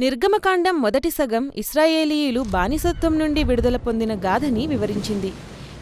నిర్గమకాండం మొదటి సగం ఇస్రాయేలీయులు బానిసత్వం నుండి విడుదల పొందిన గాథని వివరించింది.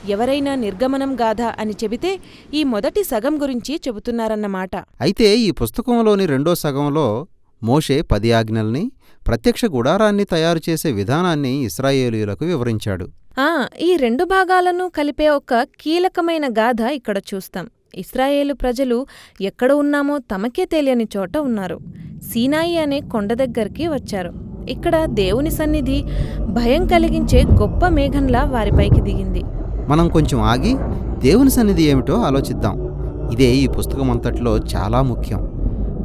ఎవరైనా నిర్గమనం గాథ అని చెబితే ఈ మొదటి సగం గురించి చెబుతున్నారన్నమాట. అయితే ఈ పుస్తకంలోని రెండో సగంలో మోషే పది ఆజ్ఞల్ని ప్రత్యక్ష గుడారాన్ని తయారు చేసే విధానాన్ని ఇస్రాయేలీయులకు వివరించాడు. ఆ ఈ రెండు భాగాలను కలిపే ఒక కీలకమైన గాథ ఇక్కడ చూస్తాం. ఇస్రాయేలు ప్రజలు ఎక్కడ ఉన్నామో తమకే తెలియని చోట ఉన్నారు. సీనాయి అనే కొండ దగ్గరికి వచ్చారు. ఇక్కడ దేవుని సన్నిధి భయం కలిగించే గొప్ప మేఘంలా వారిపైకి దిగింది. మనం కొంచెం ఆగి దేవుని సన్నిధి ఏమిటో ఆలోచిద్దాం. ఇదే ఈ పుస్తకం అంతట్లో చాలా ముఖ్యం.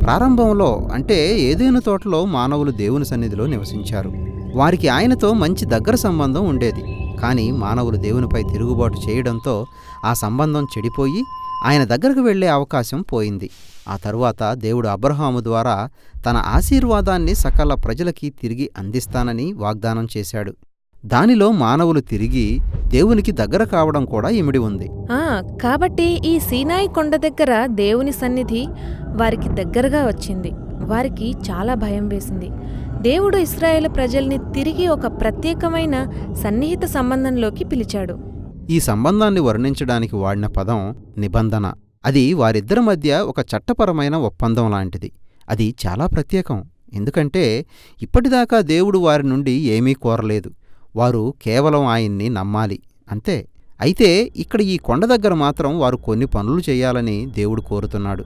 ప్రారంభంలో అంటే ఏదైనా తోటలో మానవులు దేవుని సన్నిధిలో నివసించారు. వారికి ఆయనతో మంచి దగ్గర సంబంధం ఉండేది. కానీ మానవులు దేవునిపై తిరుగుబాటు చేయడంతో ఆ సంబంధం చెడిపోయి ఆయన దగ్గరకు వెళ్ళే అవకాశం పోయింది. ఆ తరువాత దేవుడు అబ్రహాము ద్వారా తన ఆశీర్వాదాన్ని సకల ప్రజలకి తిరిగి అందిస్తానని వాగ్దానం చేశాడు. దానిలో మానవులు తిరిగి దేవునికి దగ్గర కావడం కూడా ఇమిడి ఉంది. ఆ కాబట్టి ఈ సీనాయి కొండ దగ్గర దేవుని సన్నిధి వారికి దగ్గరగా వచ్చింది. వారికి చాలా భయం వేసింది. దేవుడు ఇస్రాయేల్ ప్రజల్ని తిరిగి ఒక ప్రత్యేకమైన సన్నిహిత సంబంధంలోకి పిలిచాడు. ఈ సంబంధాన్ని వర్ణించడానికి వాడిన పదం నిబంధన. అది వారిద్దరి మధ్య ఒక చట్టపరమైన ఒప్పందం లాంటిది. అది చాలా ప్రత్యేకం. ఎందుకంటే ఇప్పటిదాకా దేవుడు వారి నుండి ఏమీ కోరలేదు. వారు కేవలం ఆయన్ని నమ్మాలి. అంతే. అయితే ఇక్కడ ఈ కొండ దగ్గర మాత్రం వారు కొన్ని పనులు చేయాలని దేవుడు కోరుతున్నాడు.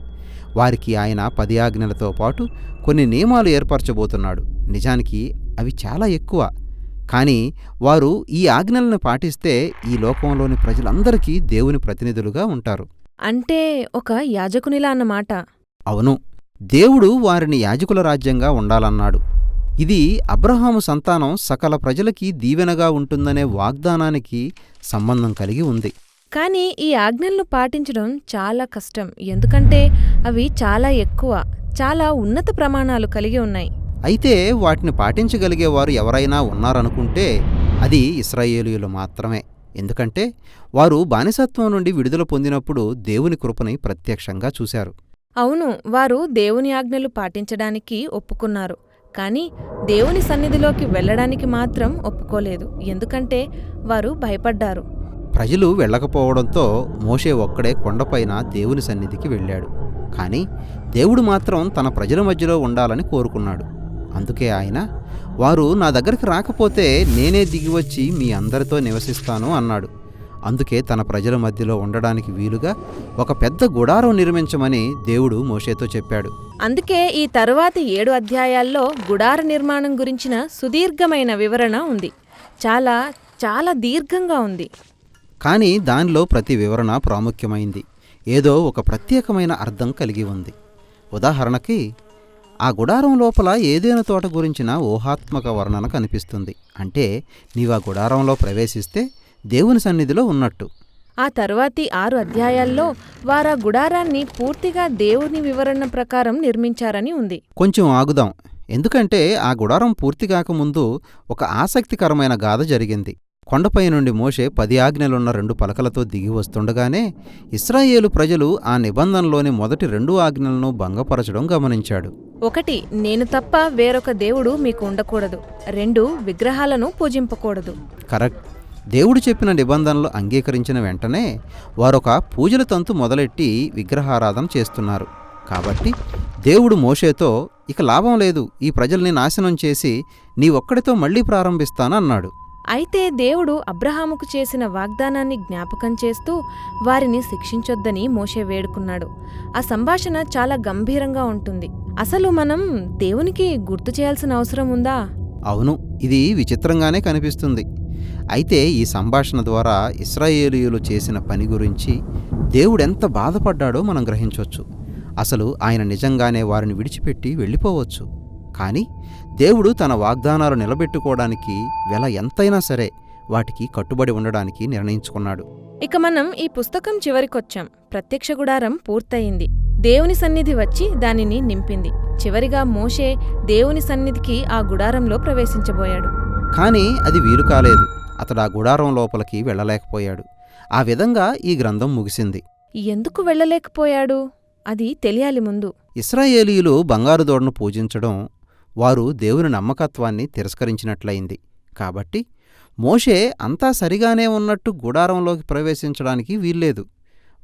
వారికి ఆయన పది ఆజ్ఞలతో పాటు కొన్ని నియమాలు ఏర్పరచబోతున్నాడు. నిజానికి అవి చాలా ఎక్కువ. కానీ వారు ఈ ఆజ్ఞలను పాటిస్తే ఈ లోకంలోని ప్రజలందరికీ దేవుని ప్రతినిధులుగా ఉంటారు. అంటే ఒక యాజకునిలా అన్నమాట. అవును. దేవుడు వారిని యాజకుల రాజ్యంగా ఉండాలన్నాడు. ఇది అబ్రహాము సంతానం సకల ప్రజలకి దీవెనగా ఉంటుందనే వాగ్దానానికి సంబంధం కలిగి ఉంది. కానీ ఈ ఆజ్ఞలను పాటించడం చాలా కష్టం. ఎందుకంటే అవి చాలా ఎక్కువ చాలా ఉన్నత ప్రమాణాలు కలిగి ఉన్నాయి. అయితే వాటిని పాటించగలిగేవారు ఎవరైనా ఉన్నారనుకుంటే అది ఇస్రాయేలీయులు మాత్రమే. ఎందుకంటే వారు బానిసత్వం నుండి విడుదల పొందినప్పుడు దేవుని కృపని ప్రత్యక్షంగా చూశారు. అవును వారు దేవుని ఆజ్ఞలు పాటించడానికి ఒప్పుకున్నారు కానీ దేవుని సన్నిధిలోకి వెళ్ళడానికి మాత్రం ఒప్పుకోలేదు ఎందుకంటే వారు భయపడ్డారు. ప్రజలు వెళ్ళకపోవడంతో మోషే ఒక్కడే కొండపైన దేవుని సన్నిధికి వెళ్ళాడు కానీ దేవుడు మాత్రం తన ప్రజల మధ్యలో ఉండాలని కోరుకున్నాడు. అందుకే ఆయన వారు నా దగ్గరికి రాకపోతే నేనే దిగివచ్చి మీ అందరితో నివసిస్తాను అన్నాడు. అందుకే తన ప్రజల మధ్యలో ఉండడానికి వీలుగా ఒక పెద్ద గుడారం నిర్మించమని దేవుడు మోషేతో చెప్పాడు. అందుకే ఈ తరువాతి ఏడు అధ్యాయాల్లో గుడార నిర్మాణం గురించిన సుదీర్ఘమైన వివరణ ఉంది. చాలా చాలా దీర్ఘంగా ఉంది. కానీ దానిలో ప్రతి వివరణ ప్రాముఖ్యమైంది. ఏదో ఒక ప్రత్యేకమైన అర్థం కలిగి ఉంది. ఉదాహరణకి ఆ గుడారం లోపల ఏదైనా తోట గురించిన ఊహాత్మక వర్ణన కనిపిస్తుంది. అంటే నీవు ఆ గుడారంలో ప్రవేశిస్తే దేవుని సన్నిధిలో ఉన్నట్టు. ఆ తరువాతి ఆరు అధ్యాయాల్లో వారా గుడారాన్ని పూర్తిగా దేవుని వివరణ ప్రకారం నిర్మించారని ఉంది. కొంచెం ఆగుదాం. ఎందుకంటే ఆ గుడారం పూర్తి కాకముందు ఒక ఆసక్తికరమైన గాథ జరిగింది. కొండపై నుండి మోషే పది ఆజ్ఞలున్న రెండు పలకలతో దిగి వస్తుండగానే ఇస్రాయేలు ప్రజలు ఆ నిబంధనలోని మొదటి రెండు ఆజ్ఞలను భంగపరచడం గమనించాడు. ఒకటి నేను తప్ప వేరొక దేవుడు మీకు ఉండకూడదు. రెండు విగ్రహాలను పూజింపకూడదు. కరెక్ట్. దేవుడు చెప్పిన నిబంధనలు అంగీకరించిన వెంటనే వారొక పూజల తంతు మొదలెట్టి విగ్రహారాధన చేస్తున్నారు. కాబట్టి దేవుడు మోషేతో ఇక లాభం లేదు. ఈ ప్రజల్ని నాశనం చేసి నీ ఒక్కడితో మళ్ళీ ప్రారంభిస్తాను అన్నాడు. అయితే దేవుడు అబ్రహాముకు చేసిన వాగ్దానాన్ని జ్ఞాపకం చేస్తూ వారిని శిక్షించొద్దని మోషే వేడుకున్నాడు. ఆ సంభాషణ చాలా గంభీరంగా ఉంటుంది. అసలు మనం దేవునికి గుర్తు చేయాల్సిన అవసరం ఉందా? అవును ఇది విచిత్రంగానే కనిపిస్తుంది. అయితే ఈ సంభాషణ ద్వారా ఇస్రాయేలీయులు చేసిన పని గురించి దేవుడెంత బాధపడ్డాడో మనం గ్రహించవచ్చు అసలు ఆయన నిజంగానే వారిని విడిచిపెట్టి వెళ్ళిపోవచ్చు. కానీ దేవుడు తన వాగ్దానాలు నిలబెట్టుకోవడానికి వెల ఎంతైనా సరే వాటికి కట్టుబడి ఉండడానికి నిర్ణయించుకున్నాడు. ఇక మనం ఈ పుస్తకం చివరికొచ్చాం. ప్రత్యక్ష గుడారం పూర్తయింది. దేవుని సన్నిధి వచ్చి దానిని నింపింది. చివరిగా మోషే దేవుని సన్నిధికి ఆ గుడారంలో ప్రవేశించబోయాడు. కానీ అది వీలు కాలేదు. అతడు ఆ గుడారం లోపలికి వెళ్ళలేకపోయాడు. ఆ విధంగా ఈ గ్రంథం ముగిసింది. ఎందుకు వెళ్ళలేకపోయాడు? అది తెలియాలి ముందు. ఇస్రాయేలీయులు బంగారు దూడను పూజించడం వారు దేవుని నమ్మకత్వాన్ని తిరస్కరించినట్లయింది. కాబట్టి మోషే అంతా సరిగానే ఉన్నట్టు గుడారంలోకి ప్రవేశించడానికి వీల్లేదు.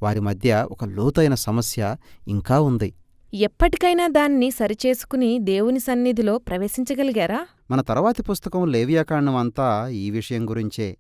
వారి మధ్య ఒక లోతైన సమస్య ఇంకా ఉంది. ఎప్పటికైనా దాన్ని సరిచేసుకుని దేవుని సన్నిధిలో ప్రవేశించగలిగారా? మన తర్వాతి పుస్తకం లేవియాకాండం అంతా ఈ విషయం గురించే.